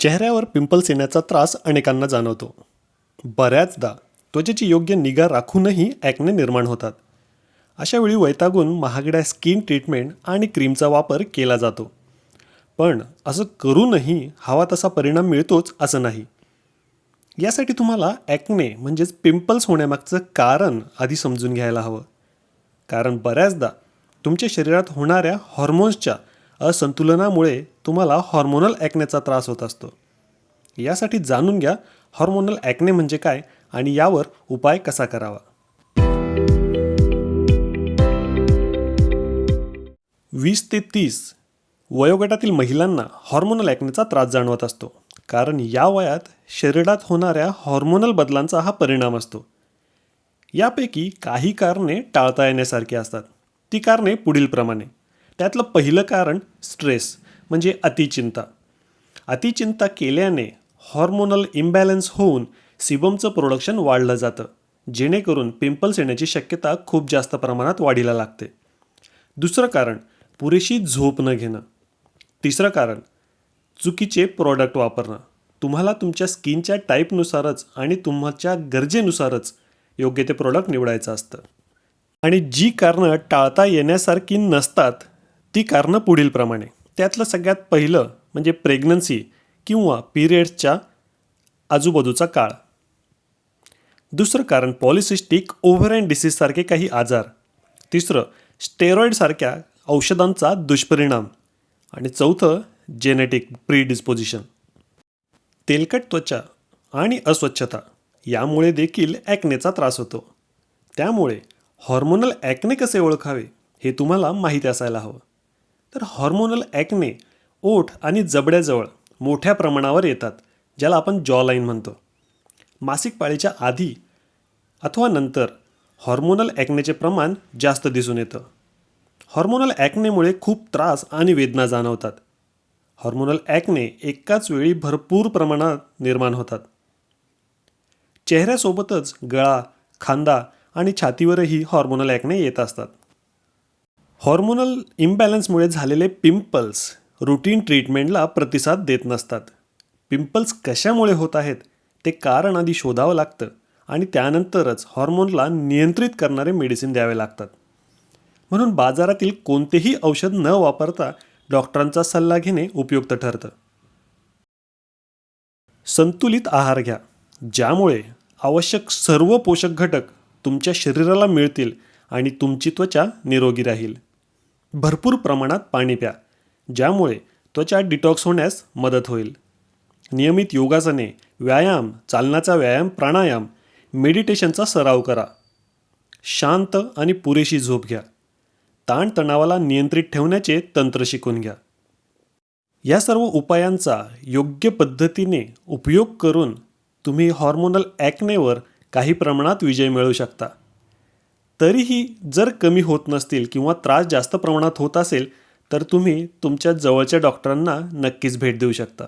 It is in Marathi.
चेहऱ्यावर पिंपल्स येण्याचा त्रास अनेकांना जाणवतो. बऱ्याचदा त्वचेची योग्य निगा राखूनही ॲक्ने निर्माण होतात. अशावेळी वैतागून महागड्या स्किन ट्रीटमेंट आणि क्रीमचा वापर केला जातो. पण असं करूनही हवा तसा परिणाम मिळतोच असं नाही. यासाठी तुम्हाला ॲक्ने म्हणजेच पिंपल्स होण्यामागचं कारण आधी समजून घ्यायला हवं. कारण बऱ्याचदा तुमच्या शरीरात होणाऱ्या हॉर्मोन्सच्या असंतुलनामुळे तुम्हाला हॉर्मोनल ॲक्नेचा त्रास होत असतो. यासाठी जाणून घ्या हॉर्मोनल ॲक्ने म्हणजे काय आणि यावर उपाय कसा करावा. वीस ते तीस वयोगटातील महिलांना हॉर्मोनल ॲक्नेचा त्रास जाणवत असतो. कारण या वयात शरीरात होणाऱ्या हॉर्मोनल बदलांचा हा परिणाम असतो. यापैकी काही कारणे टाळता येण्यासारखी असतात. ती कारणे पुढीलप्रमाणे. त्यातलं पहिलं कारण स्ट्रेस म्हणजे अतिचिंता. अतिचिंता केल्याने हॉर्मोनल इम्बॅलन्स होऊन सिबमचं प्रोडक्शन वाढलं जातं जेणेकरून पिंपल्स येण्याची शक्यता खूप जास्त प्रमाणात वाढीला लागते. दुसरं कारण पुरेशी झोप न घेणं. तिसरं कारण चुकीचे प्रॉडक्ट वापरणं. तुम्हाला तुमच्या स्किनच्या टाईपनुसारच आणि तुमच्या गरजेनुसारच योग्य ते प्रॉडक्ट निवडायचं असतं. आणि जी कारणं टाळता येण्यासारखी नसतात ती कारणं पुढीलप्रमाणे. त्यातलं सगळ्यात पहिलं म्हणजे प्रेग्नन्सी किंवा पिरियड्सच्या आजूबाजूचा काळ. दुसरं कारण पॉलिसिस्टिक ओव्हरॅन डिसीजसारखे काही आजार. तिसरं स्टेरॉईडसारख्या औषधांचा दुष्परिणाम. आणि चौथं जेनेटिक प्रीडिस्पोजिशन तेलकट त्वचा आणि अस्वच्छता यामुळे देखील ॲक्नेचा त्रास होतो. त्यामुळे हॉर्मोनल ॲक्ने कसे ओळखावे हे तुम्हाला माहिती असायला हवं. तर हॉर्मोनल ॲक्ने ओठ आणि जबड्याजवळ मोठ्या प्रमाणावर येतात ज्याला आपण जॉ लाईन म्हणतो. मासिक पाळीच्या आधी अथवा नंतर हॉर्मोनल ॲक्नेचे प्रमाण जास्त दिसून येतं. हॉर्मोनल ॲक्नेमुळे खूप त्रास आणि वेदना जाणवतात. हॉर्मोनल ॲक्ने एकाच वेळी भरपूर प्रमाणात निर्माण होतात. चेहऱ्यासोबतच गळा खांदा आणि छातीवरही हॉर्मोनल ॲक्ने येत असतात. हॉर्मोनल इम्बॅलन्समुळे झालेले पिंपल्स रुटीन ट्रीटमेंटला प्रतिसाद देत नसतात. पिंपल्स कशामुळे होत आहेत? ते कारण आधी शोधावं लागतं आणि त्यानंतरच हॉर्मोनला नियंत्रित करणारे मेडिसिन द्यावे लागतात. म्हणून बाजारातील कोणतेही औषध न वापरता डॉक्टरांचा सल्ला घेणे उपयुक्त ठरतं. संतुलित आहार घ्या ज्यामुळे आवश्यक सर्व पोषक घटक तुमच्या शरीराला मिळतील आणि तुमची त्वचा निरोगी राहील. भरपूर प्रमाणात पाणी प्या ज्यामुळे त्वचा डिटॉक्स होण्यास मदत होईल. नियमित योगासने व्यायाम चालण्याचा व्यायाम प्राणायाम मेडिटेशनचा सराव करा. शांत आणि पुरेशी झोप घ्या. ताणतणावाला नियंत्रित ठेवण्याचे तंत्र शिकून घ्या. या सर्व उपायांचा योग्य पद्धतीने उपयोग करून तुम्ही हॉर्मोनल ॲक्नेवर काही प्रमाणात विजय मिळवू शकता. तरीही जर कमी होत नसतील किंवा त्रास जास्त प्रमाणात होत असेल तर तुम्ही तुमच्या जवळच्या डॉक्टरांना नक्कीच भेट देऊ शकता.